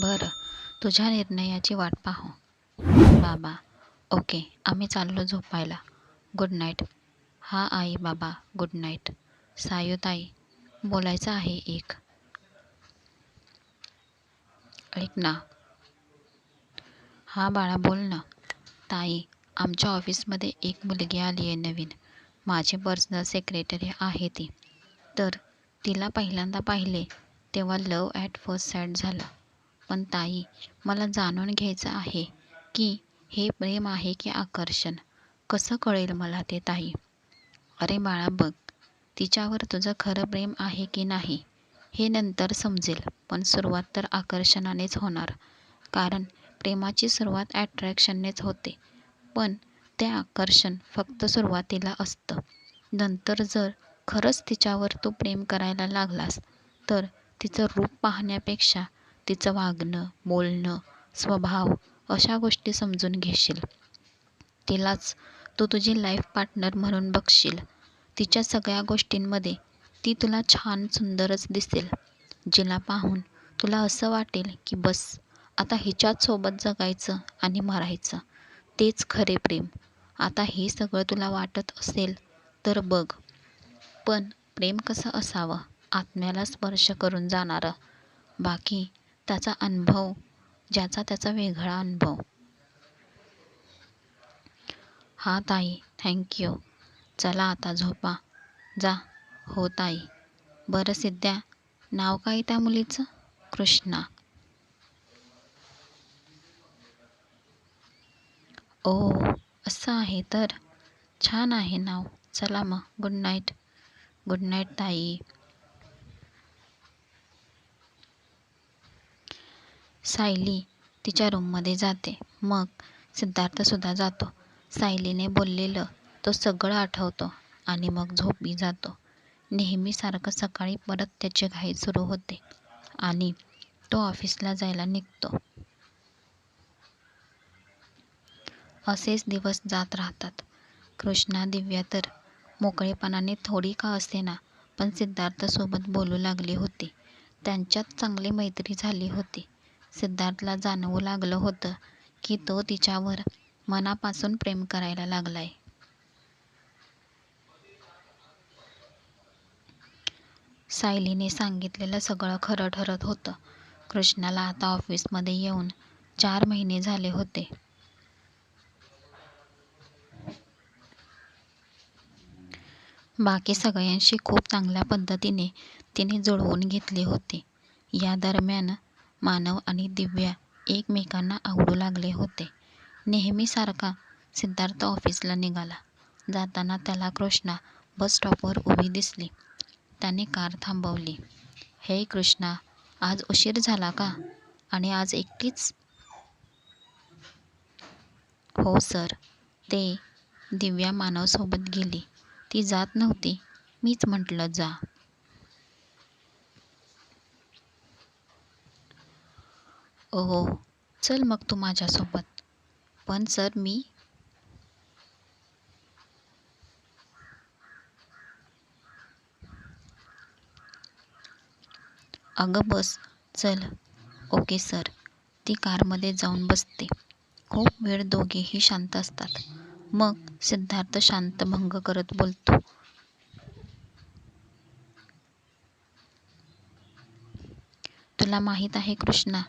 बरं तुझ्या निर्णयाची वाट पाहू. बाबा ओके आम्ही चाललो झोपायला. Good night. हा आई बाबा गुड नाईट. सायूताई बोलायचं आहे एक. ऐक ना. हा बाळा बोल ना. ताई आमच्या ऑफिसमध्ये एक मुलगी आली आहे नवीन. माझी पर्सनल सेक्रेटरी आहे ती. तर तिला पहिल्यांदा पाहिले तेव्हा लव ॲट फर्स्ट सॅट झालं. पण ताई मला जाणून घ्यायचं आहे की हे प्रेम आहे की आकर्षण? कसं कळेल मला ते ताई? अरे बाळा बघ तिच्यावर तुझं खरं प्रेम आहे की नाही हे नंतर समजेल पण सुरुवात तर आकर्षणानेच होणार. कारण प्रेमाची सुरुवात ॲट्रॅक्शननेच होते पण ते आकर्षण फक्त सुरुवातीला असतं. नंतर जर खरंच तिच्यावर तू प्रेम करायला लागलास तर तिचं रूप पाहण्यापेक्षा तिचं वागणं बोलणं स्वभाव अशा गोष्टी समजून घेशील. तिलाच तू तुझी लाईफ पार्टनर म्हणून बघशील. तिच्या सगळ्या गोष्टींमध्ये ती तुला छान सुंदरच दिसेल. जिला पाहून तुला असं वाटेल की बस आता हिच्याच सोबत जगायचं आणि मरायचं. तेच खरे प्रेम. आता हे सगळं तुला वाटत असेल तर बघ. पण प्रेम कसं असावं? आत्म्याला स्पर्श करून जाणारं. बाकी त्याचा अनुभव ज्याचा त्याचा वेगळा अनुभव. हा ताई थँक्यू चला आता झोपा. जा. हो ताई. बरं सिद्ध्या. नाव काय त्या मुलीचं? कृष्णा. ओ असं आहे तर. छान आहे नाव. चला मग. गुड नाईट गुड नाईट ताई. सायली तिच्या रूममध्ये जाते. मग सिद्धार्थसुद्धा जातो. सायलीने बोललेलं तो सगळं आठवतो आणि मग झोपी जातो. नेहमीसारखं सकाळी परत त्याची घाई सुरू होते आणि तो ऑफिसला जायला निघतो. असेच दिवस जात राहतात. कृष्णा दिव्या तर मोकळेपणाने थोडी का असेना पण सिद्धार्थसोबत बोलू लागली होती. त्यांच्यात चांगली मैत्री झाली होती. सिद्धार्थला जाणवू लागलं होतं की तो तिच्यावर मनापासून प्रेम करायला लागलाय. सायलीने सांगितलेलं सगळं खरं ठरत होतं. कृष्णाला आता ऑफिसमध्ये येऊन चार महिने झाले होते. बाकी सगळ्यांशी खूप चांगल्या पद्धतीने तिने जुळवून घेतले होते. या दरम्यान मानव आणि दिव्या एकमेकांना आवडू लागले होते. नेहमीसारखा सिद्धार्थ ऑफिसला निघाला. जाताना त्याला कृष्णा बस स्टॉपवर उभी दिसली. त्याने कार थांबवली. हे कृष्णा आज उशीर झाला का? आणि आज एकटीच? हो सर. ते दिव्या मानवसोबत गेली. ती जात नव्हती. मीच म्हटलं जा. ओहो चल मग तू माझ्यासोबत. पण सर मी अगं बस चल. Okay sir. ती कारमध्ये जाऊन बसते. खूप वेळ दोघेही शांत असतात. मग सिद्धार्थ शांत भंग करत बोलतो. तुला माहीत आहे कृष्णा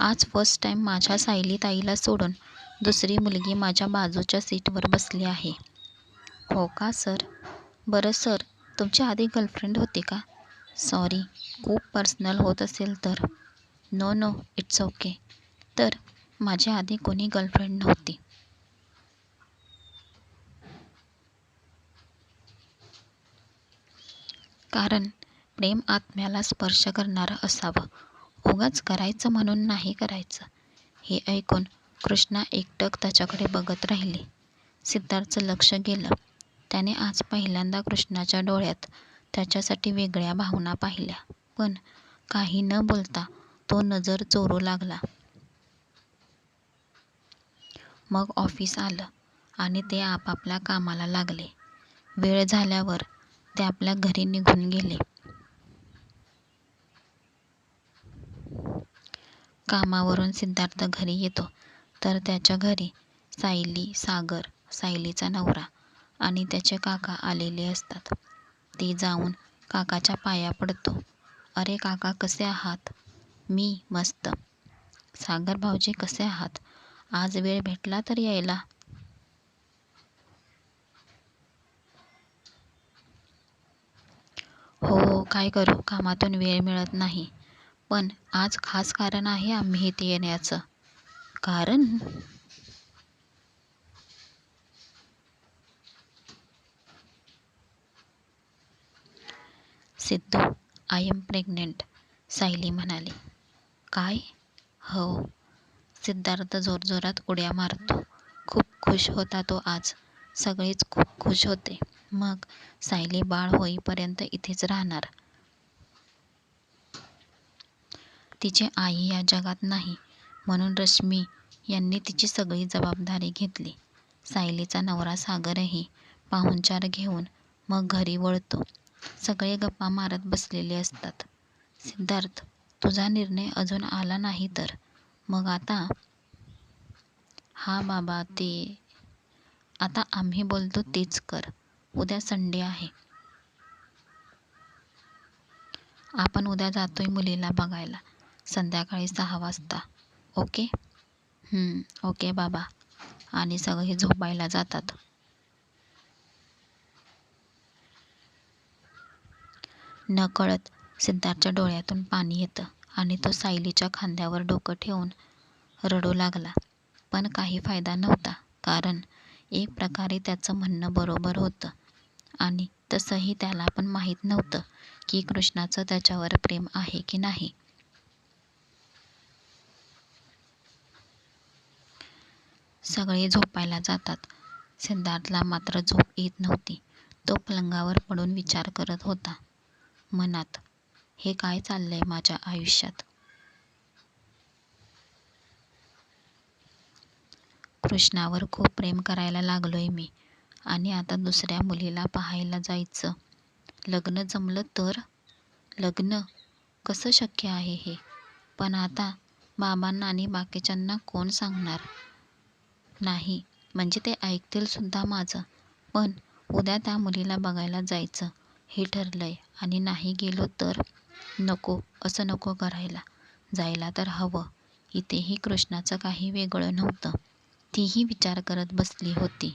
आज फर्स्ट टाईम माझ्या सायली ताईला सोडून दुसरी मुलगी माझ्या बाजूच्या सीटवर बसली आहे. हो का सर बरं सर तुमची आधी गर्लफ्रेंड होती का? सॉरी खूप पर्सनल होत असेल तर. नो नो इट्स ओके तर माझ्या आधी कोणी गर्लफ्रेंड नव्हती. कारण प्रेम आत्म्याला स्पर्श करणारं असावं. उगाच करायचं म्हणून नाही करायचं. हे ऐकून कृष्णा एकटक त्याच्याकडे बघत राहिली. सिद्धार्थचं लक्ष गेलं. त्याने आज पहिल्यांदा कृष्णाच्या डोळ्यात त्याच्यासाठी वेगळ्या भावना पाहिल्या. पण काही न बोलता तो नजर चोरू लागला. मग ऑफिस आलं आणि ते आपापल्या कामाला लागले. वेळ झाल्यावर ते आपल्या घरी निघून गेले. कामावरून सिद्धार्थ घरी येतो. तर त्याच्या घरी सायली सागर सायलीचा नवरा आणि त्याचे काका आलेले असतात. ती जाऊन काकाच्या पाया पडतो. अरे काका कसे आहात? मी मस्त. सागर भाऊजी कसे आहात? आज वेळ भेटला तर यायला. हो काय करू? कामातून वेळ मिळत नाही. पण आज खास कारण आहे आम्ही इथे येण्याचं. कारण Siddhu I am pregnant Sayali म्हणाली. काय? हो. सिद्धार्थ जोरजोरात उड्या मारतो. खूप खुश होता तो आज. सगळेच खूप खुश होते. मग सायली बाळ होईपर्यंत इथेच राहणार. तिची आई या जगात नाही. म्हणून रश्मी यांनी तिची सगळी जबाबदारी घेतली. सायलीचा नवरा सागरही पाहुणचार घेऊन मग घरी वळतो. सगळे गप्पा मारत बसलेले असतात. सिद्धार्थ तुझा निर्णय अजून आला नाही तर? मग आता? हा बाबा ते आता आम्ही बोलतो तेच कर. उद्या संडे आहे. आपण उद्या जातोय मुलीला बघायला. संध्याकाळी सहा वाजता. ओके? ओके बाबा. आणि सगळे झोपायला जातात. नकळत सिद्धार्थच्या डोळ्यातून पाणी येतं आणि तो सायलीच्या खांद्यावर डोकं ठेवून रडू लागला. पण काही फायदा नव्हता कारण एक प्रकारे त्याचं म्हणणं बरोबर होतं. आणि तसंही त्याला पण माहीत नव्हतं की कृष्णाचं त्याच्यावर प्रेम आहे की नाही. सगळे झोपायला जातात. सिद्धार्थला मात्र झोप येत नव्हती. तो पलंगावर पडून विचार करत होता. मनात हे काय चाललंय माझ्या आयुष्यात? कृष्णावर खूप प्रेम करायला लागलोय मी. आणि आता दुसऱ्या मुलीला पाहायला जायचं. लग्न जमलं तर? लग्न? कसं शक्य आहे हे? पण आता बाबांना आणि बाकीच्यांना कोण सांगणार? नाही. म्हणजे ते ऐकतील सुद्धा माझं. पण उद्या त्या मुलीला बघायला जायचं. हे ठरलंय. आणि नाही गेलो तर? नको. असं नको करायला. जायला तर हवं. इथेही कृष्णाचं काही वेगळं नव्हतं. तीही विचार करत बसली होती.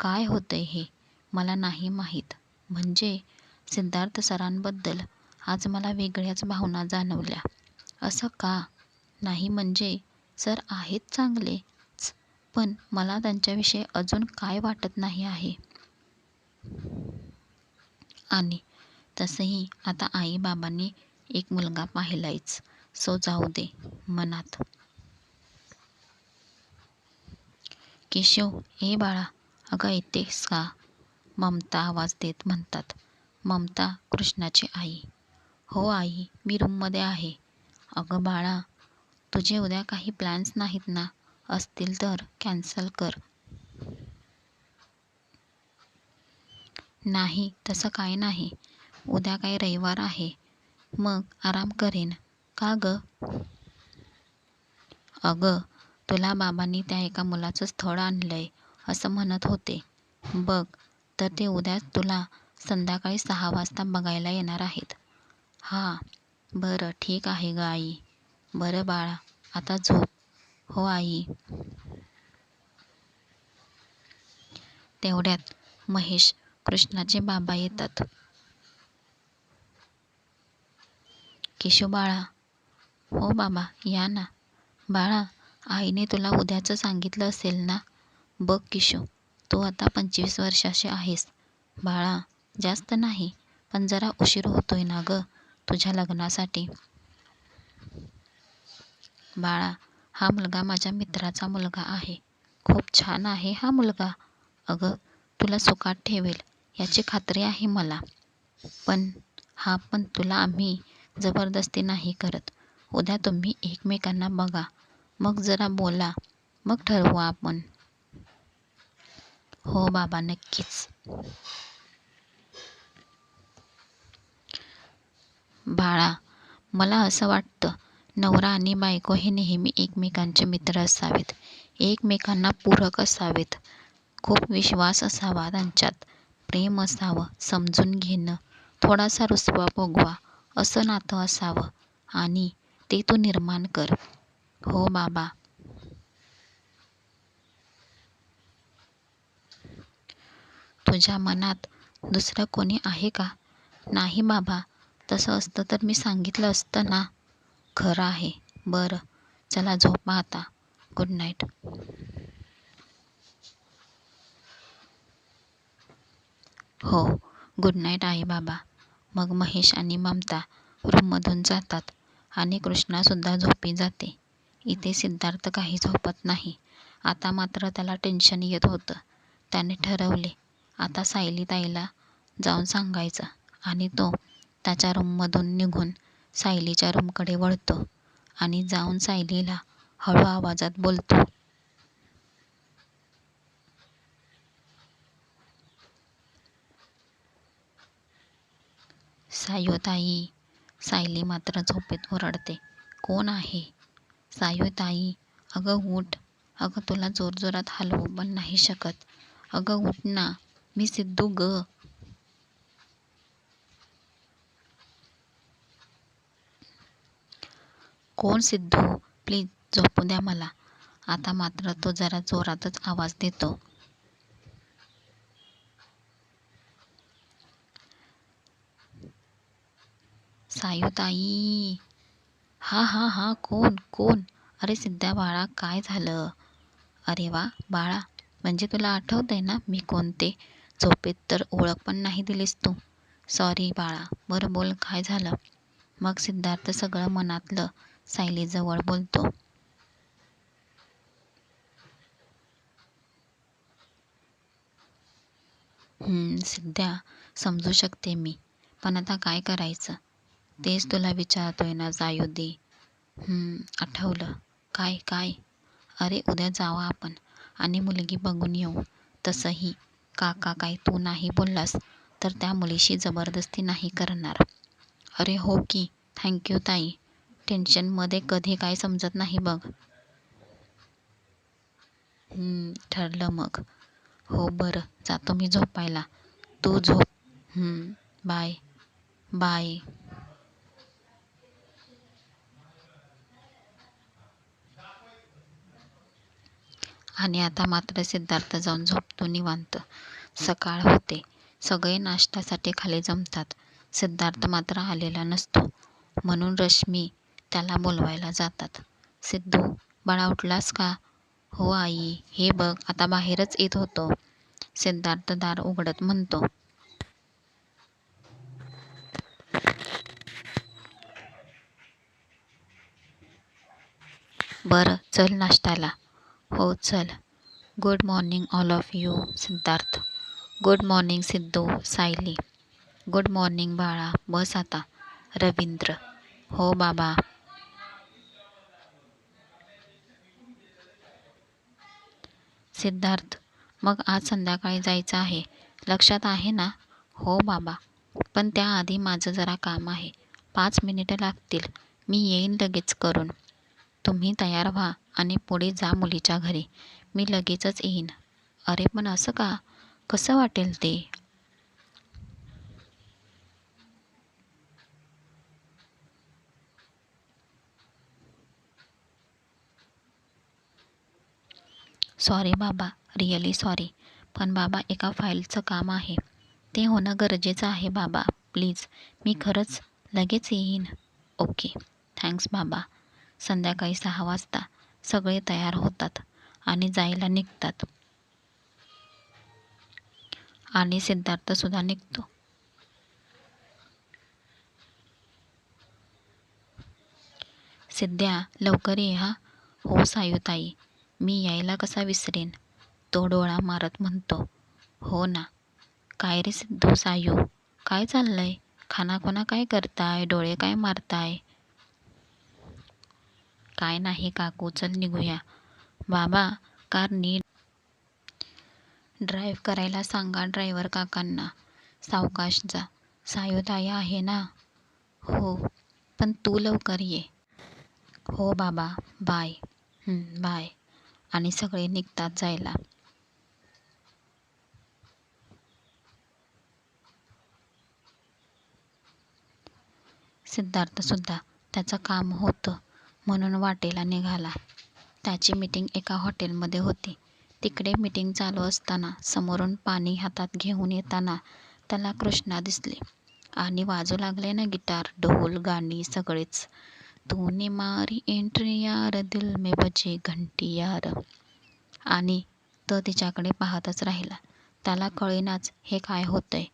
काय होतंय हे? मला नाही माहीत. म्हणजे सिद्धार्थ सरांबद्दल आज मला वेगळ्याच भावना जाणवल्या. असं का? नाही म्हणजे सर आहेत चांगले. पण मला त्यांच्याविषयी अजून काय वाटत नाही आहे. आणि तसंही आता आई बाबांनी एक मुलगा पाहिलायच. सो जाऊ दे मनात. केशव ए बाळा अगं येतेस का? ममता आवाज देत म्हणतात. ममता कृष्णाची आई. हो आई मी रूममध्ये आहे. अगं बाळा तुझे उद्या काही प्लॅन्स नाहीत ना? असतील तर कॅन्सल कर. नाही तसं काय नाही. उद्या काय रविवार आहे. मग आराम करेन. का ग? अगं तुला बाबांनी त्या एका मुलाचं स्थळ आणलंय असं म्हणत होते. बघ तर ते उद्या तुला संध्याकाळी सहा वाजता बघायला येणार आहेत. हां बरं ठीक आहे ग आई. बरं बाळा आता झोप. हो आई तेवढ्यात महेश कृष्णाचे बाबा येतात. केशव बाळा हो बाबा या ना. बाळा आईने तुला उद्याचं सांगितलं असेल ना? बघ किशू तू आता पंचवीस वर्षाचे आहेस. बाळा जास्त नाही पण जरा उशीर होतोय ना ग तुझ्या लग्नासाठी. बाळा हा मुलगा माझ्या मित्राचा मुलगा आहे. खूप छान आहे हा मुलगा. अगं तुला सुखात ठेवेल याची खात्री आहे मला. पण हा पण तुला आम्ही जबरदस्ती नाही करत. उद्या तुम्ही एकमेकांना बघा. मग जरा बोला. मग ठरवू आपण. हो बाबा नक्कीच. बाळा मला असं वाटतं नवरा आणि बायको हे नेहमी एकमेकांचे मित्र असावेत. एकमेकांना पूरक असावेत. खूप विश्वास असावा त्यांच्यात. प्रेम असावं समजून घेणं थोडासा रुसवा भोगवा असं नातं असावं. आणि ते तू निर्माण कर. हो बाबा. तुझ्या मनात दुसरं कोणी आहे का? नाही बाबा. तसं असतं तर मी सांगितलं असतं ना. खरं आहे. बरं. चला झोपा आता. गुड नाईट हो. गुड नाईट आहे बाबा. मग महेश आणि ममता रूममधून जातात आणि कृष्णासुद्धा झोपी जाते. इथे सिद्धार्थ काही झोपत नाही. आता मात्र त्याला टेन्शन येत होतं. त्याने ठरवले आता सायली ताईला जाऊन सांगायचं आणि तो त्याच्या रूममधून निघून सायलीच्या रूमकडे वळतो आणि जाऊन सायलीला हळू आवाजात बोलतो. सायोताई सायली मात्र झोपेत ओरडते. कोण आहे? सायो ताई अगं उठ. अगं तुला जोरजोरात हलवू पण नाही शकत. अगं उठ ना. मी सिद्धू ग. कोण सिद्धू? प्लीज झोपू द्या मला. आता मात्र तो जरा जोरातच आवाज देतो. सायूताई. हा हा हा कोण कोण? अरे सिद्ध्या बाळा काय झालं? अरे वा बाळा म्हणजे तुला आठवतंय ना मी कोणते? झोपेत तर ओळख पण नाही दिलीस तू. सॉरी बाळा बरं बोल काय झालं? मग सिद्धार्थ सगळं मनातलं सायलीजवळ बोलतो. सिद्ध्या समजू शकते मी पण आता काय करायचं? तेच तुला विचारतोय ना जाऊ दे आठवलं. काय काय? अरे उद्या जावा आपण. आणि मुलगी बघून येऊ. तसंही काका काय तू नाही बोललास तर त्या मुलीशी जबरदस्ती नाही करणार. अरे हो की. थँक्यू ताई. टेन्शनमध्ये कधी काय समजत नाही बघ. ठरलं मग. हो बरं. जातो मी झोपायला. तू झोप. बाय. बाय. आणि आता मात्र सिद्धार्थ जाऊन झोपतो निवांत. सकाळ होते. सगळे नाश्त्यासाठी खाली जमतात. सिद्धार्थ मात्र आलेला नसतो. म्हणून रश्मी त्याला बोलवायला जातात. सिद्धू बाळा उठलास का? हो आई हे बघ आता बाहेरच येत होतो. सिद्धार्थ दार उघडत म्हणतो. बरं चल नाश्त्याला. हो चल. Good morning all of you Siddharth. Good morning Siddhu Sayali. Good morning बाळा बस आता. रवींद्र. हो बाबा. सिद्धार्थ. मग आज संध्याकाळी जायचं आहे. लक्षात आहे ना? हो बाबा. पण त्याआधी माझं जरा काम आहे. पाच मिनिटं लागतील. मी येईन लगेच करून. तुम्ही तयार व्हा आणि पुढे जा मुलीच्या घरी. मी लगेचच येईन. अरे पण असं का? कसं वाटेल ते? सॉरी बाबा. रिअली सॉरी पण बाबा एका फाईलचं काम आहे. ते होणं गरजेचं आहे बाबा. प्लीज मी खरंच लगेच येईन. ओके थँक्स बाबा. संध्याकाळी सहा वाजता. सगळे तयार होतात आणि जायला निघतात. आणि सिद्धार्थसुद्धा निघतो. सिद्ध्या लवकर ये हा. हो सायुताई. मी यायला कसा विसरेन? तो डोळा मारत म्हणतो हो ना. काय रे सिद्धू सायू? काय चाललंय? खानाखोना काय करताय? डोळे काय मारताय? काय नाही काकू चल निघूया. बाबा कार नीट ड्राईव्ह करायला सांगा ड्रायव्हर काकांना. सावकाश जा. सायोदाया आहे ना? हो पण तू लवकर ये. हो बाबा बाय. बाय. आणि सगळे निघतात जायला. सिद्धार्थसुद्धा त्याचं काम होतं म्हणून वाटेला निघाला. त्याची मीटिंग एका हॉटेलमध्ये होती. तिकडे मीटिंग चालू असताना समोरून पाणी हातात घेऊन येताना त्याला कृष्णा दिसले. आणि वाजू लागले ना गिटार ढोल गाणी सगळेच. तूने मारी एंट्री यार दिल मे बजे घंटी यार. आणि तो तिच्याकडे पाहतच राहिला. त्याला कळेनाच हे काय होतंय.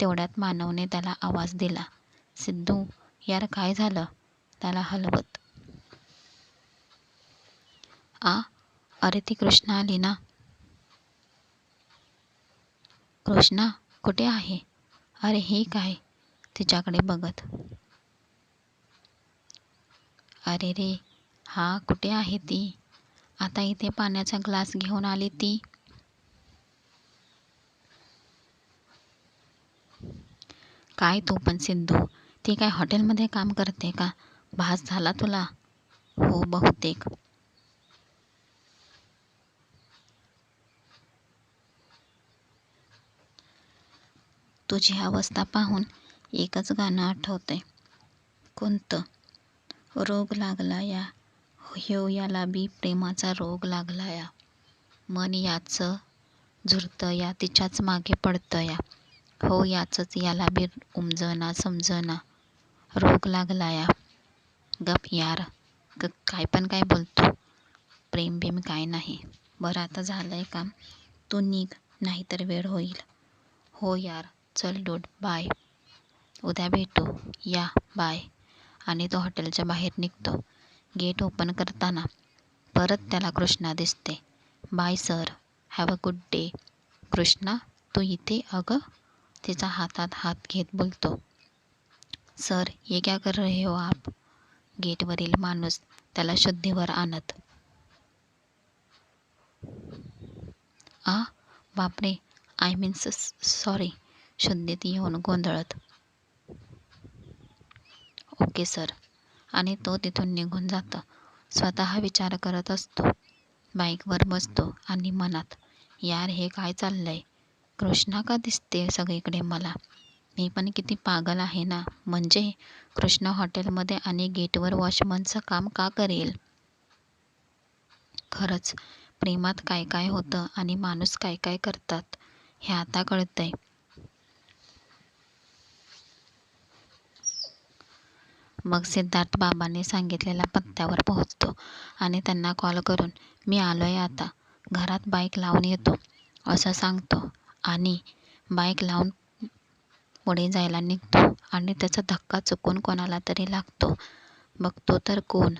तेवढ्यात मानवने त्याला आवाज दिला. सिद्धू यार काय झालं? त्याला हलवत. आ? अरे ती कृष्णा आली ना? कृष्णा कुठे आहे? अरे हे काय? तिच्याकडे बघत. अरे रे हा कुठे आहे ती? आता इथे पाण्याचा ग्लास घेऊन आली ती. काय तू पण सिद्धू ती काय हॉटेलमध्ये काम करते का? भास झाला तुला? हो बहुतेक. तुझी अवस्था पाहून एकच गाणं आठवतंय. कोणतं? रोग लागला या ह्यो याला बी प्रेमाचा रोग लागला या मन याचं झुरतं या तिच्याच मागे पडतं या हो याचंच याला बी उमजना समजना. रोग लागला या गप यार ग काय पण काय बोलतो. प्रेम बिम काय नाही. बरं आता झालं आहे काम. तू निघ नाहीतर वेळ होईल. हो यार चल डूड बाय. उद्या भेटू. या बाय. आणि तो हॉटेलच्या बाहेर निघतो. गेट ओपन करताना परत त्याला कृष्णा दिसते. Bye sir. Have a good day. Krishna तू इथे अगं? तिचा हातात हात घेत बोलतो. सर ये क्या कर रहे हो आप? गेटवरील माणूस त्याला शुद्धीवर आणत. आ बापरे. आय मीन्स सॉरी शुद्धीत येऊन गोंधळत. Okay sir. आणि तो तिथून निघून जातं. स्वतः विचार करत असतो. बाईकवर बसतो आणि मनात यार हे काय चाललंय? कृष्णा का दिसते सगळीकडे मला? मी पण किती पागल आहे ना? म्हणजे कृष्णा हॉटेलमध्ये आणि गेटवर वॉचमनचं काम का करेल? खरंच प्रेमात काय काय होतं आणि माणूस काय काय करतात हे आता कळतंय. मग सिद्धार्थ बाबांनी सांगितलेल्या पत्त्यावर पोहोचतो आणि त्यांना कॉल करून मी आलो आहे आता. घरात बाईक लावून येतो. असं सांगतो आणि बाईक लावून पुढे जायला निघतो आणि त्याचा धक्का चुकून कोणाला तरी लागतो. बघतो तर कोण?